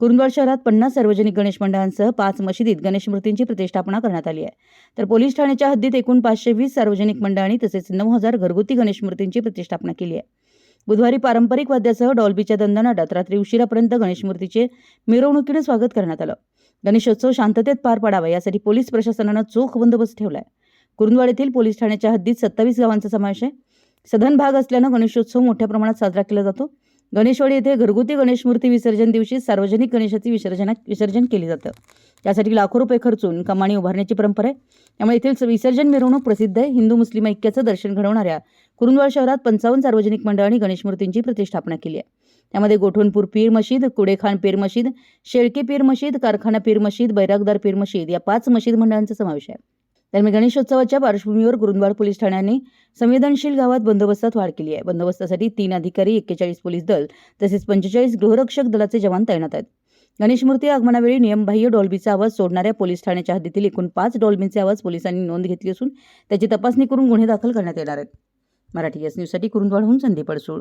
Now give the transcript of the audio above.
कुरुंदवाड शहरात पन्नास सार्वजनिक गणेश मंडळांसह पाच मशिदीत गणेश मूर्तींची प्रतिष्ठापना करण्यात आली आहे. तर पोलीस ठाण्याच्या हद्दीत एकूण पाचशे वीस सार्वजनिक मंडळांनी तसेच नऊ हजार घरगुती गणेश मूर्तींची प्रतिष्ठापना केली आहे. बुधवारी पारंपरिक वाद्यासह डॉल्बीच्या दंदनाटात रात्री उशिरापर्यंत गणेश मूर्तीचे मिरवणुकीनं स्वागत करण्यात आलं. गणेशोत्सव शांततेत पार पडावा यासाठी पोलीस प्रशासनानं चोख बंदोबस्त ठेवलाय. कुरुंदवाड येथील पोलीस ठाण्याच्या हद्दीत सत्तावीस गावांचा समावेश आहे. सधन भाग असल्यानं गणेशोत्सव मोठ्या प्रमाणात साजरा केला जातो. गणेशवाडी येथे घरगुती गणेश मूर्ती विसर्जन दिवशी सार्वजनिक गणेशाची विसर्जन विसर्जन केली जातं. त्यासाठी लाखो रुपये खर्चून कमाणी उभारण्याची परंपरा आहे. त्यामुळे येथील विसर्जन मिरवणूक प्रसिद्ध आहे. हिंदू मुस्लिम ऐक्याचं दर्शन घडवणाऱ्या कुरुंदवाड शहरात पंचावन्न सार्वजनिक मंडळांनी गणेश मूर्तींची प्रतिष्ठापना केली आहे. त्यामध्ये गोठवणपूर पीर मशीद कुडेखान पीर मशीद शेळके पीर मशीद कारखाना पीर मशीद बैरागदार पीर मशीद या पाच मशीद मंडळांचा समावेश आहे. दरम्यान गणेशोत्सवाच्या पार्श्वभूमीवर कुरुंदवाड पोलीस ठाण्याने संवेदनशील गावात बंदोबस्तात वाढ केली आहे. बंदोबस्तासाठी तीन अधिकारी एक्केचाळीस पोलीस दल तसेच पंचेचाळीस गृहरक्षक दलाचे जवान तैनात आहेत. गणेश मूर्ती आगमनावेळी नियमबाह्य डॉल्बीचा आवाज सोडणाऱ्या पोलीस ठाण्याच्या हद्दीतील एकूण पाच डॉल्बींचे आवाज पोलिसांनी नोंद घेतली असून त्याची तपासणी करून गुन्हे दाखल करण्यात येणार आहेत. मराठी एस न्यूजसाठी कुरुंदवाडहून संदीप अडसूळ.